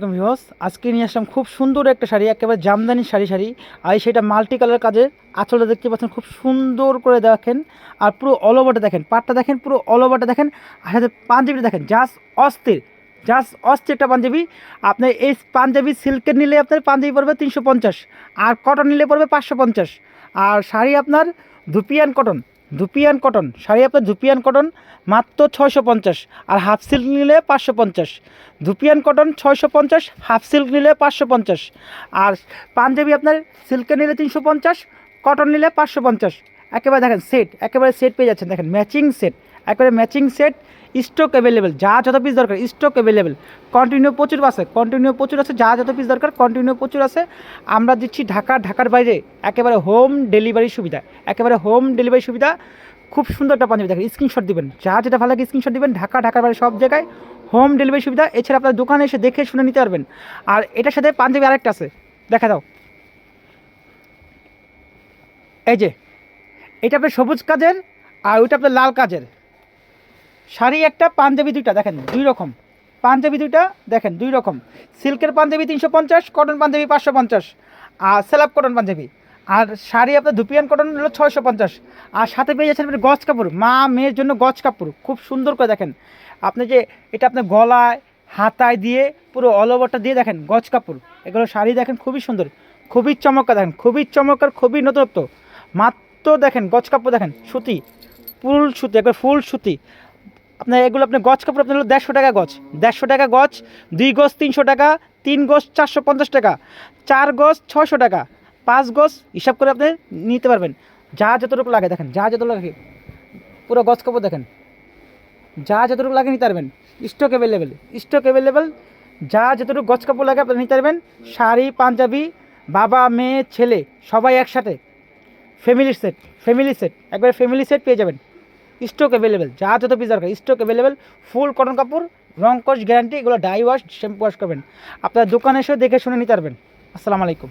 Views আজকে নিয়ে আসলাম খুব সুন্দর একটা শাড়ি, একেবারে জামদানি শাড়ি শাড়ি। আর সেটা মাল্টি কালার কাজের, আঁচলটা দেখতে পাচ্ছেন, খুব সুন্দর করে দেখেন। আর পুরো অল ওভারটা দেখেন, পাটটা দেখেন, পুরো অল ওভারটা দেখেন। আর সাথে পাঞ্জাবিটা দেখেন জাস্ট অস্থির জাস্ট অস্থির একটা পাঞ্জাবি। আপনার এই পাঞ্জাবি সিল্কের নিলে আপনার পাঞ্জাবি পড়বে তিনশো পঞ্চাশ, আর কটন নিলে পড়বে পাঁচশো পঞ্চাশ। আর শাড়ি আপনার dupion cotton dupion cotton. Sari আপনার ধুপিয়ান কটন, মাত্র ছয়শো পঞ্চাশ। আর হাফ সিল্ক নিলে পাঁচশো পঞ্চাশ। ধুপিয়ান কটন, ছয়শো পঞ্চাশ, হাফ সিল্ক নিলে পাঁচশো পঞ্চাশ। আর পাঞ্জাবি আপনার সিল্কে নিলে তিনশো পঞ্চাশ, কটন নিলে পাঁচশো পঞ্চাশ। একেবারে দেখেন সেট একেবারে সেট পেয়ে যাচ্ছেন। দেখেন ম্যাচিং সেট একেবারে ম্যাচিং সেট স্টক অ্যাভেলেবেল যা যত পিস দরকার স্টক অ্যাভেলেবেল কন্টিনিউ প্রচুর আছে কন্টিনিউ প্রচুর আছে, যা যত পিস দরকার কন্টিনিউ প্রচুর আছে। আমরা দিচ্ছি ঢাকা, ঢাকার বাইরে, একেবারে হোম ডেলিভারি সুবিধা, একেবারে হোম ডেলিভারি সুবিধা। খুব সুন্দর একটা পাঞ্জাবি, দেখেন স্ক্রিনশট দিবেন, যা যেটা ভালো লাগে স্ক্রিনশট দিবেন, ঢাকা, ঢাকার বাইরে সব জায়গায় হোম ডেলিভারি সুবিধা। এছাড়া আপনার দোকানে এসে দেখে শুনে নিতে পারবেন। আর এটার সাথে পাঞ্জাবি আরেকটা আছে, দেখা দাও। এই যে, এটা আপনার সবুজ কাজের আর ওইটা আপনার লাল কাজের। শাড়ি একটা পাঞ্জাবি দুইটা, দেখেন, দুই রকম। পাঞ্জাবি দুইটা, দেখেন, দুই রকম। সিল্কের পাঞ্জাবি তিনশো পঞ্চাশ, কটন পাঞ্জাবি পাঁচশো পঞ্চাশ, আর সেলাপ কটন পাঞ্জাবি। আর শাড়ি আপনার ধুপিয়ান কটন হলো ছয়শো পঞ্চাশ, আর সাথে পেয়ে যাচ্ছেন আপনি গজ কাপড়, মা মেয়ের জন্য গজ কাপড়, খুব সুন্দর করে দেখেন। আপনি যে এটা আপনার গলায়, হাতায় দিয়ে, পুরো অল ওভারটা দিয়ে দেখেন, গজ কাপড়, এগুলো শাড়ি দেখেন খুবই সুন্দর, খুবই চমৎকার দেখেন, খুবই চমৎকার, খুবই নতুনত্ব। মাত্র দেখেন, গজ কাপড় দেখেন, সুতি, ফুল সুতি, একবার ফুল সুতি। আপনার এগুলো আপনার গছ কাপড়, আপনার হলো দেড়শো টাকা গছ। দেড়শো টাকা গছ, দুই গজ তিনশো টাকা, তিন গজ চারশো পঞ্চাশ টাকা, চার গজ ছশো টাকা, পাঁচ গজ হিসাব করে আপনি নিতে পারবেন। যা যতটুকু লাগে দেখেন, যা যতটুকু লাগে, পুরো গছ কাপড় দেখেন। যা যতটুকু লাগে নিতে পারবেন। স্টক অ্যাভেলেবেল স্টক অ্যাভেলেবেল যা যতটুকু গছ কাপড় লাগে আপনি নিতে পারবেন। শাড়ি, পাঞ্জাবি, বাবা, মেয়ে, ছেলে, সবাই একসাথে। ফ্যামিলি সেট ফ্যামিলি সেট একবারে ফ্যামিলি সেট পেয়ে যাবেন। স্টক অ্যাভেলেবেল যা যত পিস দরকার স্টক অ্যাভেলেবেল ফুল কটন কাপড়, রং কস গ্যারান্টি এগুলো ডাই ওয়াশ শ্যাম্পু ওয়াশ করবেন। আপনার দোকানে এসে দেখে শুনে নিতে পারবেন। আসসালামু আলাইকুম।